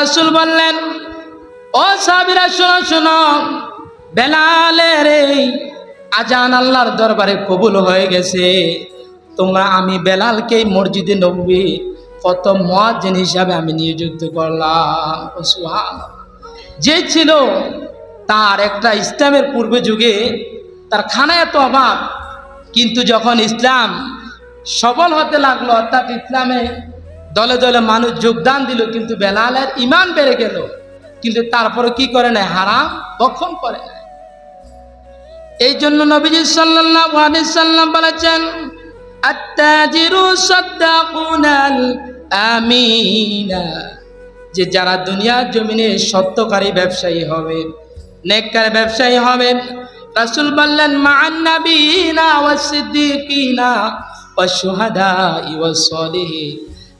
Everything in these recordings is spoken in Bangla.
রাসূল বললেন, ও সাবিরা শোনো শোনো। বেলালের এই আজান আল্লাহর দরবারে কবুল হয়ে গেছে। তোমরা আমি বেলালকে মসজিদে নবী কত মহাজিন হিসাবে আমি নিযুক্ত করলাম। যে ছিল তার একটা ইসলামের পূর্ব যুগে তার খানা এত অভাব, কিন্তু যখন ইসলাম সফল হতে লাগল, অর্থাৎ ইসলামে দলে দলে মানুষ যোগদান দিল, কিন্তু বেলালের ইমান বেড়ে গেল। কিন্তু তারপরে কি করে না হারাম বক্ষণ করে না এই জন্য নবীজি সাল্লাল্লাহু সাল্লাম বলেছেন আমিনা যে যারা দুনিয়ার জমিনে সত্যকারী ব্যবসায়ী হবে, নেককার ব্যবসায়ী হবে, রাসূল বললেন মান নাবিয়িনা ওয়াস সিদ্দিকিনা ওয়াস শুহাদাই ওয়াস সলিহিন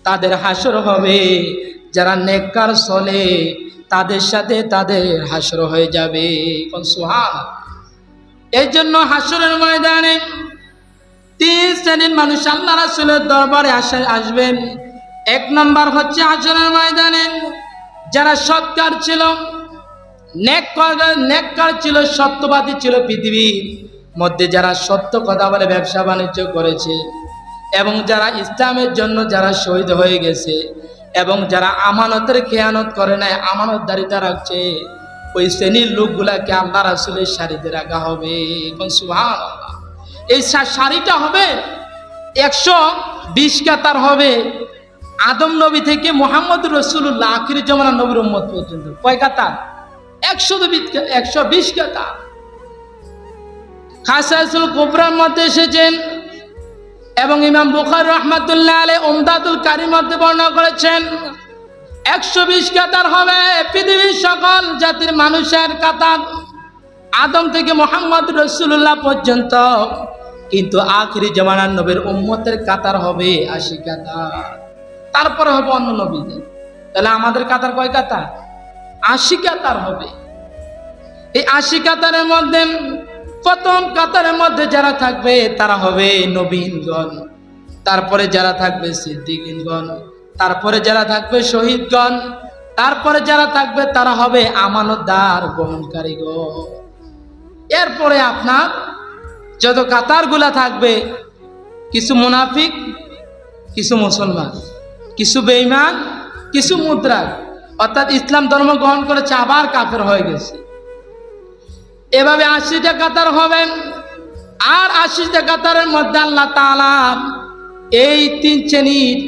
তাদের হাসর হবে। যারা নেককার চলে, তাদের সাথে তাদের হাসর হয়ে যাবে। সুহান। এই জন্য হাসরের ময়দানে তিন শ্রেণির মানুষ আল্লাহ রাসূলের দরবারে আসে আসবেন। এক নম্বর হচ্ছে হাসরের ময়দানে যারা সৎকার ছিল নেককার ছিল, সত্যবাদী ছিল পৃথিবীর মধ্যে যারা সত্য কথা বলে ব্যবসা বাণিজ্য করেছে এবং যারা ইসলামের জন্য যারা শহীদ হয়ে গেছে এবং যারা আমানতের খেয়ানত করে নাই, আমানতদারিতা রাখছে, ওই শ্রেণির লোকগুলাকে আল্লাহ রাসুলের শাড়িতে রাখা হবে। সুহান এই শাড়িটা হবে একশো বিশ কাতার হবে। আদম নবী থেকে মোহাম্মদ রসুল্লাহ আখির জমানা নবীর উম্মত পর্যন্ত। কয় কাতার? একশো একশো বিশ কাতার। খাসাইসুল কোবরার মধ্যে এসেছেন এবং ইমাম বুখার রহমাতুল্লাহ আলী কারির মধ্যে বর্ণনা করেছেন, একশো বিশ কাতার হবে পৃথিবীর সকল জাতির মানুষের কাতার আদম থেকে মোহাম্মদ রসুল্লাহ পর্যন্ত। কিন্তু আখিরি জমানার নবীর উম্মতের কাতার হবে আশি কাতার। তারপরে হবে অন্য নবীদের। তাহলে আমাদের কাতার কয় কাতার? আশি কাতার হবে। এই আশি কাতারের মধ্যে প্রথম কাতারের মধ্যে যারা থাকবে, তারা হবে নবীনগণ তারপরে যারা থাকবে সিদ্দিকগণ তারপরে যারা থাকবে শহীদগণ। তারপরে যারা থাকবে, তারা হবে আমানতদার গ্রহণকারীগণ। এরপরে আপনার যত কাতারগুলা থাকবে, কিছু মুনাফিক, কিছু মুসলমান, কিছু বেইমান কিছু মুদ্রা অর্থাৎ ইসলাম ধর্ম গ্রহণ করেছে, আবার কাফের হয়ে গেছে। এভাবে আশিটা কাতার হবেন। আর আশিটা কাতারের মধ্যে আল্লাহ তাআলা এই তিন শ্রেণির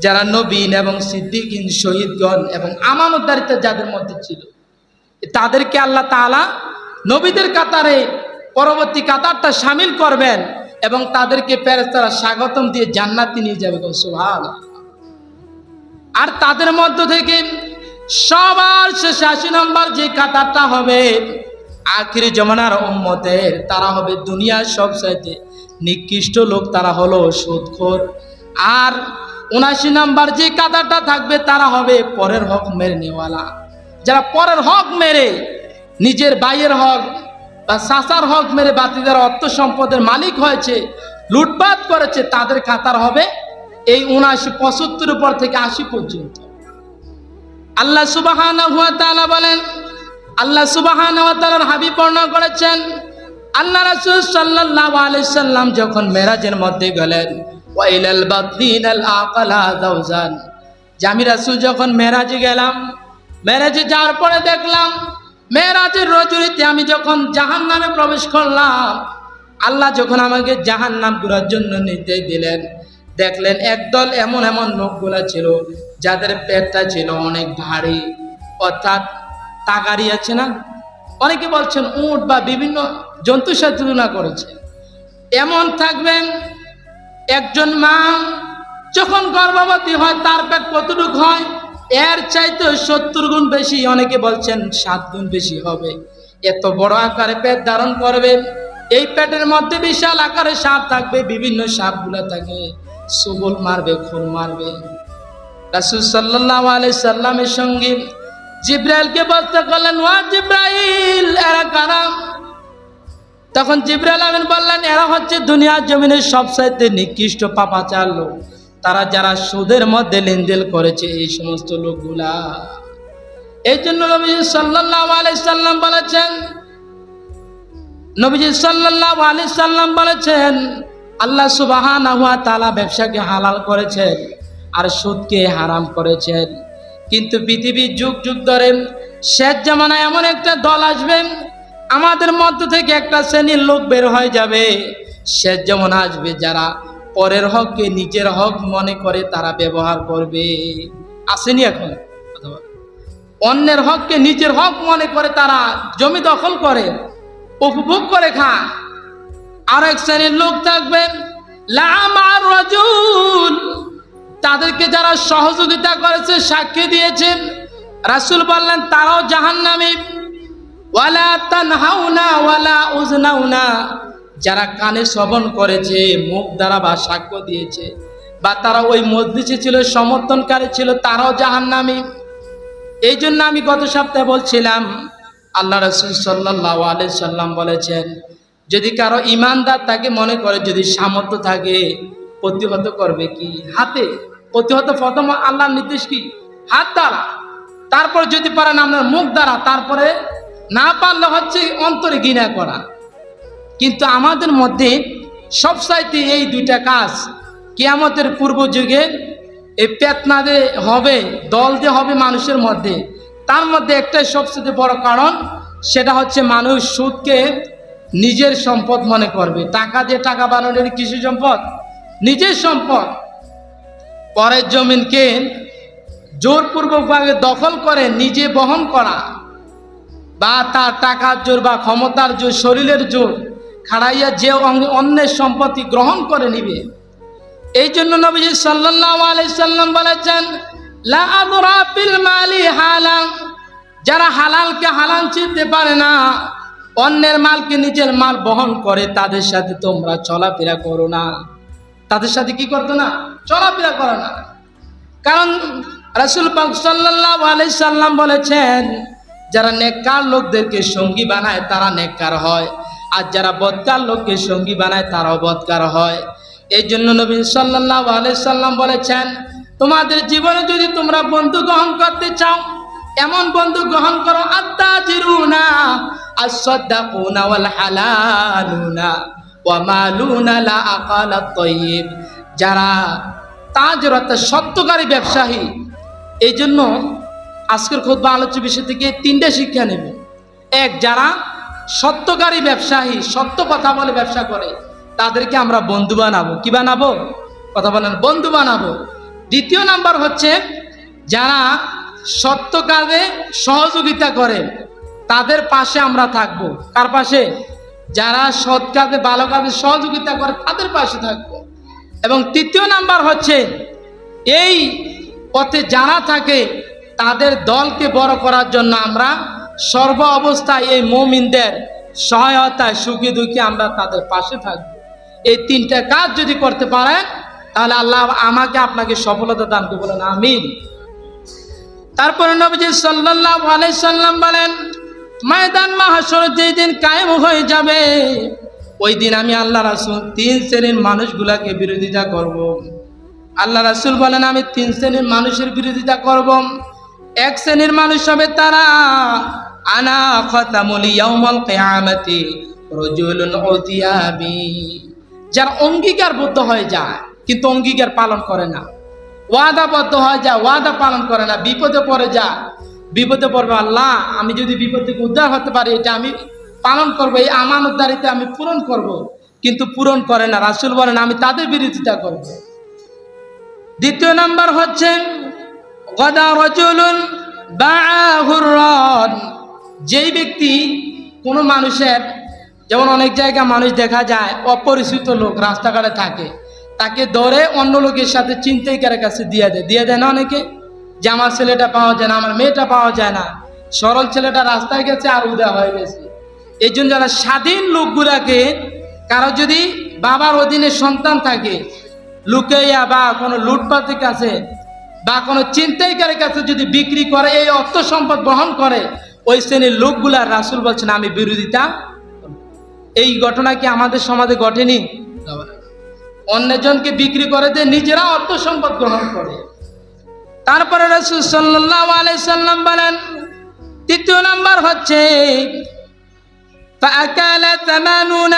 যারা নবীন এবং সিদ্দিকিন, শহীদগণ এবং আমানতদারিতা যাদের মধ্যে ছিল, তাদেরকে আল্লাহ তাআলা নবীদের কাতারে পরবর্তী কাতারটা সামিল করবেন এবং তাদেরকে ফেরেস্তারা স্বাগতম দিয়ে জান্নাতি নিয়ে যাবে সুভাষ আর তাদের মধ্য থেকে সবার শেষে আশি নম্বর যে কাতারটা হবে আখিরি জমানার উম্মতের, তারা হবে দুনিয়ার সব চাইতে নিকৃষ্ট লোক, তারা হলো সুদখোর। আর উনাশি নাম্বার যে কাতারটা থাকবে, তারা হবে পরের হক মেরে নেওয়ালা। যারা পরের হক মেরে, নিজের বাইয়ের হক বা সাসার হক মেরে বাতিদার অর্থ সম্পদের মালিক হয়েছে, লুটপাট করেছে, তাদের কাতার হবে এই উনাশি পঁচাত্তর উপর থেকে আশি পর্যন্ত। আল্লাহ সুবাহান বলেন আল্লাহ সুবাহান হাবিব বর্ণনা করেছেন, আল্লাহ রাসূল সাল্লাল্লাহু আলাইহি সাল্লাম যখন মেরাজের মধ্যে গেলেন, ওয়াইলাল বাদিনাল আকালা দাউজান আমি রাসূল যখন মেরাজে গেলাম, মেরাজে যাওয়ার পরে দেখলাম, মেরাজের রজনীতে আমি যখন জাহান্নামে প্রবেশ করলাম, আল্লাহ যখন আমাকে জাহান্নাম ঘোরার জন্য নির্দেশ দিলেন, দেখলেন একদল এমন এমন লোকগুলা ছিল, যাদের পেটটা ছিল অনেক ভারী। অর্থাৎ তাগারি আছে না? অনেকে বলছেন উট বা বিভিন্ন জন্তুর সাথে তুলনা করেছে। এমন থাকবেন, একজন মা যখন গর্ভবতী হয়, তার পেট কতটুক হয়? এর চাইতে সত্তর গুণ বেশি। অনেকে বলছেন সাত গুণ বেশি হবে। এত বড় আকারে পেট ধারণ করবে। এই পেটের মধ্যে বিশাল আকারে সাপ থাকবে, বিভিন্ন সাপগুলো থাকে সুবল মারবে, খুন মারবে। রাসুল সাল্লাহ আলাই সাল্লামের সঙ্গে জিব্রাইলকে বলতে করলেন ওয়া জিব্রাইল, এরা কারা? তখন জিব্রাইল আমিন বললেন, এরা হচ্ছে দুনিয়ার জমিনের সবচাইতে নিকৃষ্ট পাপাচার লোক। তারা যারা সুদের মধ্যে লেনদেন করেছে, এই সমস্ত লোকগুলা। এই জন্য নবীজি সাল্লাহ আলি সাল্লাম বলেছেন, নবীজি সাল্লাহ আলি সাল্লাম বলেছেন, আল্লাহ সুবাহান তালা ব্যবসাকে হালাল করেছেন আর সুদকে হারাম করেছেন। কিন্তু পৃথিবীর যুগ যুগ ধরে শেষ জামানায় এমন একটা দল আসবেন আমাদের মধ্য থেকে একটা শ্রেণির লোক বের হয়ে যাবে। শেষ যেমন আসবে যারা পরের হককে নিজের হক মনে করে তারা ব্যবহার করবে। আসেনি এখন? অন্যের হককে নিজের হক মনে করে তারা জমি দখল করে, উপভোগ করে খায়। আর এক শ্রেণির লোক থাকবেন লামার রাজুল। তাদেরকে যারা সহযোগিতা করেছে, সাক্ষী দিয়েছেন, রাসূল বললেন, তারাও ওয়ালা তানহাউনা ওয়ালা যারা কানে শ্রবণ করেছে, মুখ দ্বারা বা সাক্ষ্য দিয়েছে, বা তারা ওই মজলিসে ছিল, সমর্থনকারী ছিল, তারাও জাহান্নামী। এই জন্য আমি গত সপ্তাহে বলছিলাম, আল্লাহ রসুল সাল্লাহ আলি সাল্লাম বলেছেন, যদি কারও ইমানদার তাকে মনে করে, যদি সামর্থ্য থাকে প্রতিহত করবে কি? হাতে প্রতিহত প্রথম আল্লাহর নির্দেশ কি? হাত দ্বারা। তারপর যদি পারেন আপনার মুখ দ্বারা, তারপরে না পারলে হচ্ছে অন্তরে ঘৃণা করা। কিন্তু আমাদের মধ্যে সবসাইতে এই দুইটা কাজ কিয়ামতের পূর্ব যুগে এই পেতনা যে হবে, দল যে হবে মানুষের মধ্যে, তার মধ্যে একটাই সবচেয়ে বড় কারণ, সেটা হচ্ছে মানুষ সুদকে নিজের সম্পদ মনে করবে। টাকা দিয়ে টাকা বানানোর কৃষি সম্পদ? নিজের সম্পদ। পরের জমিনকে জোরপূর্বকভাবে দখল করে নিজে বহন করা বা তার টাকার জোর বা ক্ষমতার জোর, শরীরের জোর খাড়াইয়া যে অন্যের সম্পত্তি গ্রহণ করে নিবে। এই জন্য আলাইহি সাল্লাম বলেছেন আদরা ফিল যারা হালালকে হালাল চিনতে পারে না, অন্যের মালকে নিজের মাল বহন করে, তাদের সাথে তোমরা চলাফেরা করো না। তাদের সাথে কি করতো না? চলাফেরা করো না। কারণ রাসুল পাক সাল্লাল্লাহু আলাইহি সাল্লাম বলেছেন, যারা নেককার লোকদেরকে সঙ্গী বানায়, তারা নেককার হয়। আর যারা বদকার লোককে সঙ্গী বানায়, তারাও বদকার হয়। এই জন্য নবী সাল্লাল্লাহু আলাইহি সাল্লাম বলেছেন, তোমাদের জীবনে যদি তোমরা বন্ধু গ্রহণ করতে চাও, এমন বন্ধু গ্রহণ করো আত্মা জিরুনা আসাদ্দাকুনা ওয়াল হালালুনা। যারা তাজের অর্থাৎ সত্যকারী ব্যবসায়ী এই জন্য আজকের খুব আলোচ্য বিষয় থেকে তিনটে শিক্ষা নেব। এক, যারা সত্যকারী ব্যবসায়ী, সত্য কথা বলে ব্যবসা করে, তাদেরকে আমরা বন্ধু বানাবো। কি বানাবো? কথা বলেন, বন্ধু বানাবো। দ্বিতীয় নাম্বার হচ্ছে, যারা সত্য কাজে সহযোগিতা করে, তাদের পাশে আমরা থাকব। কার পাশে? যারা সৎ কাজে, ভালো কাজে সহযোগিতা করে তাদের পাশে থাকব। এবং তৃতীয় নাম্বার হচ্ছে, এই পথে যারা থাকে, তাদের দলকে বড় করার জন্য আমরা সর্ব অবস্থায় এই মমিনদের সহায়তায় সুখী দুঃখী আমরা তাদের পাশে থাকব। এই তিনটা কাজ যদি করতে পারেন, তাহলে আল্লাহ আমাকে আপনাকে সফলতা দান করবে বলেন আমিন। তারপরে নবীজি সাল্লাল্লাহু আলাইহি সাল্লাম বলেন ময়দান মাহাশর যেই দিন কায়েম হয়ে যাবে, ওই দিন আমি আল্লাহ রাসূল তিন শ্রেণির মানুষগুলাকে বিরোধিতা করব। আল্লাহ রাসূল বলেন, আমি তিন শ্রেণির মানুষের বিরোধিতা করব। এক শ্রেণির মানুষ হবে তারা, আনা খতামুল কিয়ামাতি রাজুলুন উতিয়াবি যার অঙ্গীকারবদ্ধ হয়ে যায়, কিন্তু অঙ্গীকার পালন করে না। ওয়াদাবদ্ধ হয়ে যায়, ওয়াদা পালন করে না, বিপদে পড়ে যায়। বিপদে পড়বে আল্লাহ, আমি যদি বিপদ থেকে উদ্ধার হতে পারি, এটা আমি পালন করব, এই আমানতদারিতে আমি পূরণ করব। কিন্তু পূরণ করে না, রাসূল বলেন, আমি তাদের বিরোধিতা করব। দ্বিতীয় নাম্বার হচ্ছে, গদা রজুলুন যেই ব্যক্তি কোনো মানুষের, যেমন অনেক জায়গায় মানুষ দেখা যায়, অপরিচিত লোক রাস্তাঘাটে থাকে, তাকে ধরে অন্য লোকের সাথে চিন্তাইকারের কাছে দিয়ে দেয়। দিয়ে দেয় না অনেকে? যে আমার ছেলেটা পাওয়া যায় না আমার মেয়েটা পাওয়া যায় না। সরল ছেলেটা রাস্তায় গেছে আর উদা হয়ে গেছে। এই জন্য যারা স্বাধীন লোকগুলাকে কারও যদি বাবার অধীনে সন্তান থাকে লুকাইয়া বা কোনো লুটপাতের কাছে বা কোনো চিন্তাইকারের কাছে যদি বিক্রি করে এই অর্থ সম্পদ বহন করে ওই শ্রেণির লোকগুলা রাসুল বলছেন আমি বিরোধিতা এই ঘটনা কি আমাদের সমাজে ঘটেনি? অন্যজনকে বিক্রি করে দিয়ে নিজেরা অর্থ সম্পদ গ্রহণ করে। তারপরে রসুল সাল্লাহ আলাইসাল্লাম বলেন তৃতীয় নাম্বার হচ্ছে فأكل ثمانون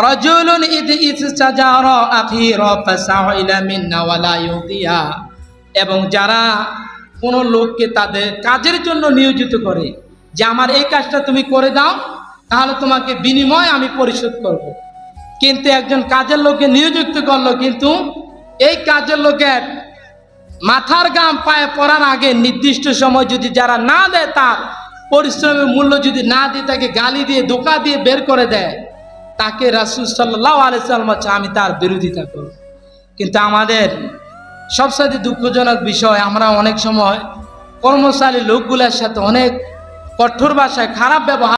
رجل إذ استجار أخيرا فسعيل منا ولا يعطيها এবং যারা কোনো লোককে তাদের কাজের জন্য নিয়োজিত করে যে আমার এই কাজটা তুমি করে দাও তাহলে তোমাকে বিনিময় আমি পরিশোধ করব। কিন্তু একজন কাজের লোককে নিয়োজিত করলো কিন্তু এই কাজের লোকের মাথার গাম পায়ে পড়ার আগে নির্দিষ্ট সময় যদি যারা না দেয় তার পরিশ্রমের মূল্য যদি না দিয়ে তাকে গালি দিয়ে, ধোকা দিয়ে বের করে দেয়, তাকে রাসুল সাল্লাহ আলাইসাল্লাম হচ্ছে আমি তার বিরোধিতা করব। কিন্তু আমাদের সবসাথে দুঃখজনক বিষয়, আমরা অনেক সময় কর্মশালী লোকগুলোর সাথে অনেক কঠোর ভাষায় খারাপ ব্যবহার